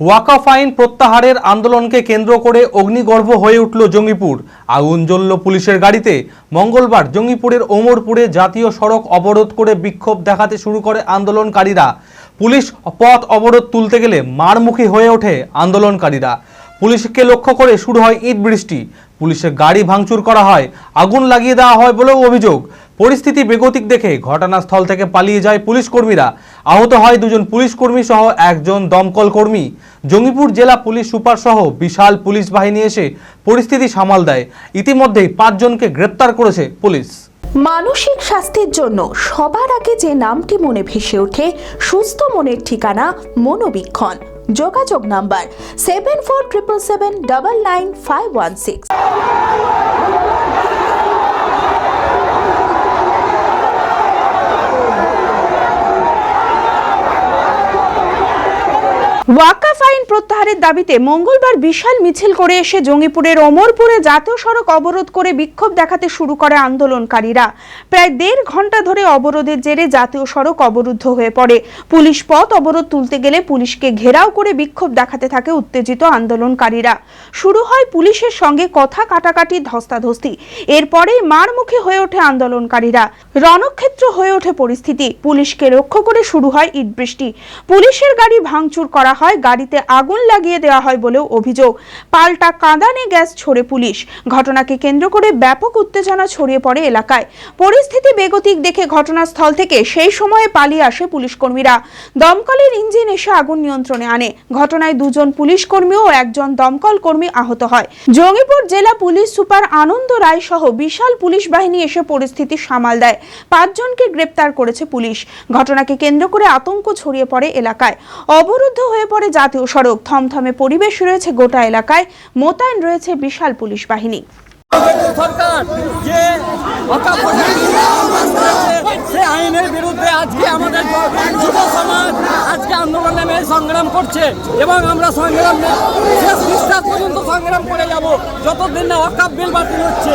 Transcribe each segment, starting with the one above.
ওয়াকাফ আইন প্রত্যাহারের আন্দোলনকে কেন্দ্র করে অগ্নিগর্ভ হয়ে উঠল জঙ্গিপুর। আগুন জ্বলল পুলিশের গাড়িতে। মঙ্গলবার জঙ্গিপুরের ওমরপুরে জাতীয় সড়ক অবরোধ করে বিক্ষোভ দেখাতে শুরু করে আন্দোলনকারীরা। পুলিশ পথ অবরোধ তুলতে গেলে মারমুখী হয়ে ওঠে আন্দোলনকারীরা। পুলিশকে লক্ষ্য করে শুরু হয় ইট বৃষ্টি। পুলিশের গাড়ি ভাঙচুর করা হয়। আগুন লাগিয়ে দেওয়া হয় বলেও অভিযোগ। পরিস্থিতি বেগতিক দেখে ঘটনাস্থল থেকে পালিয়ে যায় পুলিশ কর্মীরা আহত হয় দুজন পুলিশ কর্মী সহ একজন দমকল কর্মী। জঙ্গিপুর জেলা পুলিশ সুপার সহ বিশাল পুলিশ বাহিনী এসে পরিস্থিতি সামাল দেয়। ইতিমধ্যেই পাঁচজনকে গ্রেপ্তার করেছে পুলিশ। মানসিক স্বাস্থ্যের জন্য সবার আগে যে নামটি মনে ভেসে ওঠে, সুস্থ মনের ঠিকানা মনোবীক্ষণ। যোগাযোগ number seven four triple seven double nine five one six ওয়াকাফ আইন প্রত্যাহারের দাবিতে মঙ্গলবার বিশাল মিছিল করে এসে জঙ্গিপুরের ওমরপুরে জাতীয় সড়ক অবরোধ করে বিক্ষোভ দেখাতে শুরু করে আন্দোলনকারীরা। প্রায় দেড় ঘণ্টা ধরে অবরোধের জেরে জাতীয় সড়ক অবরুদ্ধ হয়ে পড়ে। পুলিশ পথ অবরোধ তুলতে গেলে পুলিশকে ঘেরাও করে বিক্ষোভ দেখাতে থাকে উত্তেজিত আন্দোলনকারীরা। শুরু হয় পুলিশের সঙ্গে কথা কাটাকাটি, ধস্তাধস্তি। এরপরেই মারমুখী হয়ে ওঠে আন্দোলনকারীরা। রণক্ষেত্র হয়ে ওঠে পরিস্থিতি। পুলিশকে লক্ষ্য করে শুরু হয় ইট বৃষ্টি। পুলিশের গাড়ি ভাঙচুর করা হয় গাড়িতে আগুন লাগিয়ে দেওয়া হয় বলেও অভিযোগ। পাল্টা কাঁদানে গ্যাস ছড়ে পুলিশ। ঘটনাকে কেন্দ্র করে ব্যাপক উত্তেজনা ছড়িয়ে পড়ে এলাকায়। পরিস্থিতি বেগতিক দেখে ঘটনাস্থল থেকে সেই সময়ে পালিয়ে আসে পুলিশ কর্মীরা দমকলের ইঞ্জিন এসে আগুন নিয়ন্ত্রণে আনে। ঘটনায় দুজন পুলিশ কর্মী ও একজন দমকল কর্মী আহত হয়। জঙ্গিপুর জেলা পুলিশ সুপার আনন্দ রায় সহ বিশাল পুলিশ বাহিনী এসে পরিস্থিতি সামাল দেয়। পাঁচজনকে গ্রেপ্তার করেছে পুলিশ। ঘটনাকে কেন্দ্র করে আতঙ্ক ছড়িয়ে পড়ে এলাকায়। অবরুদ্ধ হয়ে পড়ে জাতীয় সড়ক, থমথমে পরিবেশ রয়েছে গোটা এলাকায়, মোতায়েন রয়েছে বিশাল পুলিশ বাহিনী। সরকার যে আইনের বিরুদ্ধে আজকে আমাদের আজকে সংগ্রাম করছে এবং আমরা করে যাব। যতদিন না অকাপ বিল বাতিল হচ্ছে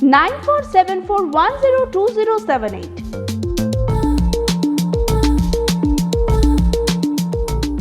9474102078.